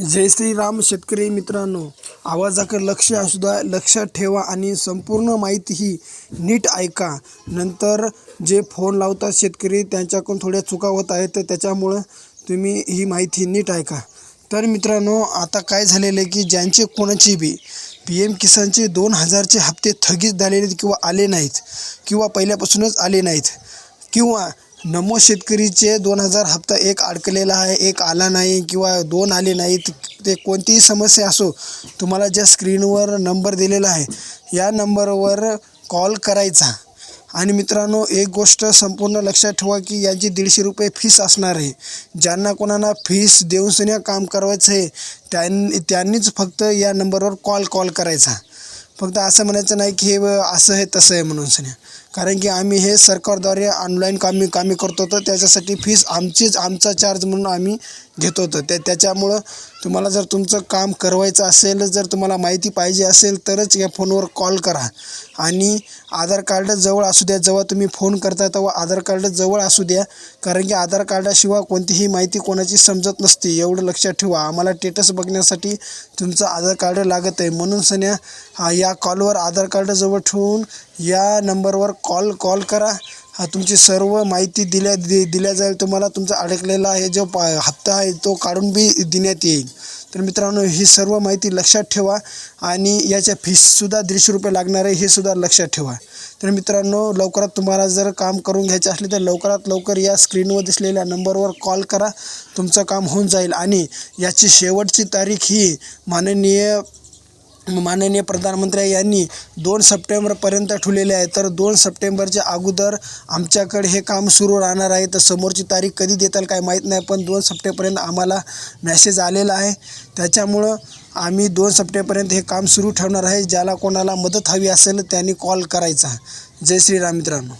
जय श्रीराम शेतकरी मित्रांनो आवाजाकडे लक्ष असू द्या लक्षात ठेवा आणि संपूर्ण माहिती ही नीट ऐका. नंतर जे फोन लावतात शेतकरी त्यांच्याकडून थोड्या चुका होत आहेत तर त्याच्यामुळं तुम्ही ही माहिती नीट ऐका. तर मित्रांनो आता काय झालेलं आहे की ज्यांचे कोणाचे बी पी एम किसानचे दोन हजारचे हप्ते थगित झालेले किंवा आले नाहीत किंवा पहिल्यापासूनच आले नाहीत किंवा नमो शेतकरीचे दोन हजार हप्ता एक अडकलेला आहे एक आला नाही किंवा दोन आले नाहीत ते कोणतीही समस्या असो तुम्हाला ज्या स्क्रीनवर नंबर दिलेला आहे या नंबरवर कॉल करायचा. आणि मित्रांनो एक गोष्ट संपूर्ण लक्षात ठेवा की यांची दीडशे रुपये फीस असणार आहे. ज्यांना कोणाला फीस देऊन काम करायचं आहे त्यां त्यांनीच फक्त या नंबरवर कॉल कॉल करायचा. फक्त असं म्हणायचं नाही की हे असं आहे तसं आहे म्हणून सन्या कारण की आम्ही हे सरकारद्वारे ऑनलाईन कामी कामे करतो तर त्याच्यासाठी फीस आमचीच आमचा चार्ज म्हणून आम्ही घेतो होतो. त्या त्याच्यामुळं तुम्हाला जर तुमचं काम करवायचं असेल जर तुम्हाला माहिती पाहिजे असेल तरच या फोनवर कॉल करा. आणि आधार कार्ड जवळ असू द्या. जेव्हा तुम्ही फोन करता तेव्हा आधार कार्ड जवळ असू द्या. कारण की आधार कार्डाशिवाय कोणतीही माहिती कोणाची समजत नसते. एवढं लक्षात ठेवा. आम्हाला टेटस बघण्यासाठी तुमचं आधार कार्ड लागत आहे म्हणून सन्या हा या कॉलवर आधार कार्ड जवळ ठेवून या नंबरवर कॉल कॉल करा. हा तुमची सर्व माहिती दिल्या दि दिल्या जाईल. तुम्हाला तुमचा अडकलेला आहे जो पा हप्ता आहे तो काढून बी देण्यात येईल. तर मित्रांनो ही सर्व माहिती लक्षात ठेवा आणि याच्या फीससुद्धा दीडशे रुपये लागणार आहे हे सुद्धा लक्षात ठेवा. तर मित्रांनो लवकरात तुम्हाला जर काम करून घ्यायचे असले तर लवकरात लवकर या स्क्रीनवर दिसलेल्या नंबरवर कॉल करा. तुमचं काम होऊन जाईल आणि याची शेवटची तारीख ही माननीय माननीय प्रधानमंत्री यांनी दोन सप्टेंबरपर्यंत ठेवलेले आहे. तर दोन सप्टेंबरच्या अगोदर आमच्याकडे हे काम सुरू राहणार आहे. तर समोरची तारीख कधी देताल काय माहीत नाही पण दोन सप्टेंबरपर्यंत आम्हाला मॅसेज आलेला आहे. त्याच्यामुळं आम्ही दोन सप्टेंबरपर्यंत हे काम सुरू ठेवणार आहे. ज्याला कोणाला मदत हवी असेल त्यांनी कॉल करायचा. जय श्रीराम मित्रांनो.